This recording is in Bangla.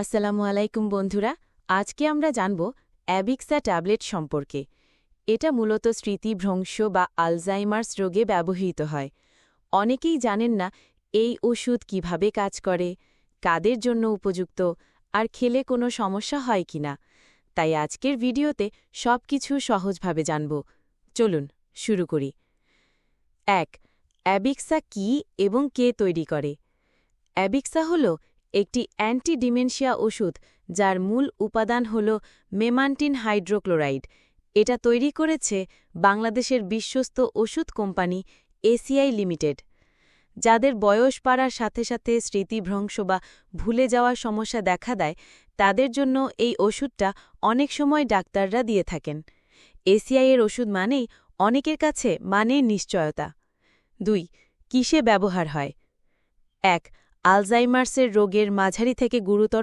আসসালামু আলাইকুম বন্ধুরা, আজকে আমরা জানব অ্যাবিক্সা ট্যাবলেট সম্পর্কে। এটা মূলত স্মৃতিভ্রংশ বা আলজাইমার্স রোগে ব্যবহৃত হয়। অনেকেই জানেন না এই ওষুধ কীভাবে কাজ করে, কাদের জন্য উপযুক্ত, আর খেলে কোনো সমস্যা হয় কিনা তাই আজকের ভিডিওতে সব কিছু সহজভাবে জানব। চলুন, শুরু করি। এক, অ্যাবিক্সা কি এবং কে তৈরি করে? অ্যাবিক্সা হল একটি অ্যান্টি ডিমেনশিয়া ওষুধ যার মূল উপাদান হল মেমান্টিন হাইড্রোক্লোরাইড। এটা তৈরি করেছে বাংলাদেশের বিশ্বস্ত ওষুধ কোম্পানি এসিআই লিমিটেড। যাদের বয়স পাড়ার সাথে সাথে স্মৃতিভ্রংশ বা ভুলে যাওয়ার সমস্যা দেখা দেয়, তাদের জন্য এই ওষুধটা অনেক সময় ডাক্তাররা দিয়ে থাকেন। এসিআই এর ওষুধ মানেই অনেকের কাছে মানে নিশ্চয়তা। দুই, কিসে ব্যবহার হয়? এক আলজাইমার্সের রোগের মাঝারি থেকে গুরুতর